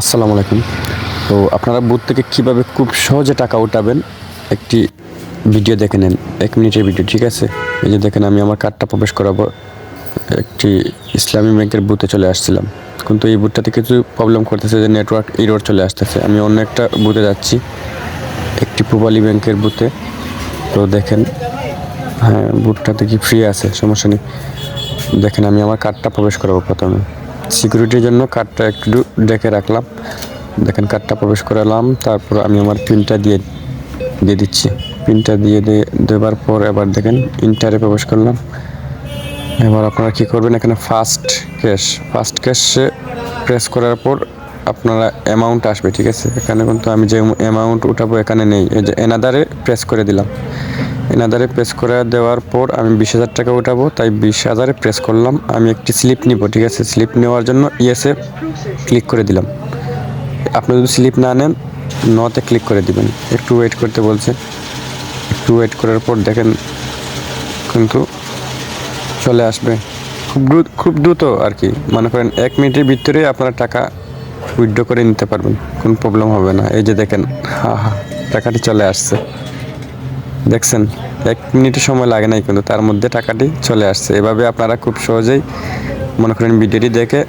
আসসালামু আলাইকুম। তো আপনারা বুথ থেকে কীভাবে খুব সহজে টাকা উঠাবেন একটি ভিডিও দেখে নেন, এক মিনিটের ভিডিও, ঠিক আছে? এই যে দেখেন, আমি আমার কার্ডটা প্রবেশ করাবো, একটি ইসলামী ব্যাংকের বুথে চলে আসছিলাম। কিন্তু এই বুথটাতে কিছু প্রবলেম করতেছে যে নেটওয়ার্ক ইরোর চলে আসতেছে। আমি অন্য একটা বুথে যাচ্ছি, একটি পূবালী ব্যাংকের বুথে। তো দেখেন হ্যাঁ বুথটাতে কি ফ্রি আছে, সমস্যা নেই। দেখেন, আমি আমার কার্ডটা প্রবেশ করাবো প্রথমে। সিকিউরিটির জন্য কার্ডটা একটু ডেকে রাখলাম। দেখেন কার্ডটা প্রবেশ করালাম, তারপর আমি আমার পিনটা দিয়ে দিয়ে দিচ্ছি। পিনটা দিয়ে দিয়ে দেওয়ার পর এবার দেখেন ইন্টারে প্রবেশ করলাম। এবার আপনারা কী করবেন, এখানে ফার্স্ট ক্যাশ, ফার্স্ট ক্যাশে প্রেস করার পর আপনারা অ্যামাউন্ট আসবে, ঠিক আছে? এখানে কিন্তু আমি যে অ্যামাউন্ট উঠাবো এখানে নেই, এই যে এনাদারে প্রেস করে দিলাম। এনাদারে প্রেস করে দেওয়ার পর আমি বিশ হাজার টাকা উঠাবো, তাই বিশ হাজারে প্রেস করলাম। আমি একটি স্লিপ নিব, ঠিক আছে? স্লিপ নেওয়ার জন্য ইয়েসে ক্লিক করে দিলাম। আপনি যদি স্লিপ না নেন নতে ক্লিক করে দিবেন। একটু ওয়েট করতে বলছে। একটু ওয়েট করার পর দেখেন কিন্তু চলে আসবে। খুব দ্রুত খুব দ্রুত আর কি। মনে করেন এক মিনিটের ভিতরে আপনারা টাকা উইথড্র করে নিতে পারবেন। কোনো প্রবলেম হবে না। এই যে দেখেন, হা হা, টাকাটি চলে আসছে। দেখছেন, এক মিনিটের সময় লাগে নাই কিন্তু তার মধ্যে টাকাটি চলে আসছে। এভাবে আপনারা খুব সহজেই মনে করেন ভিডিওটি দেখে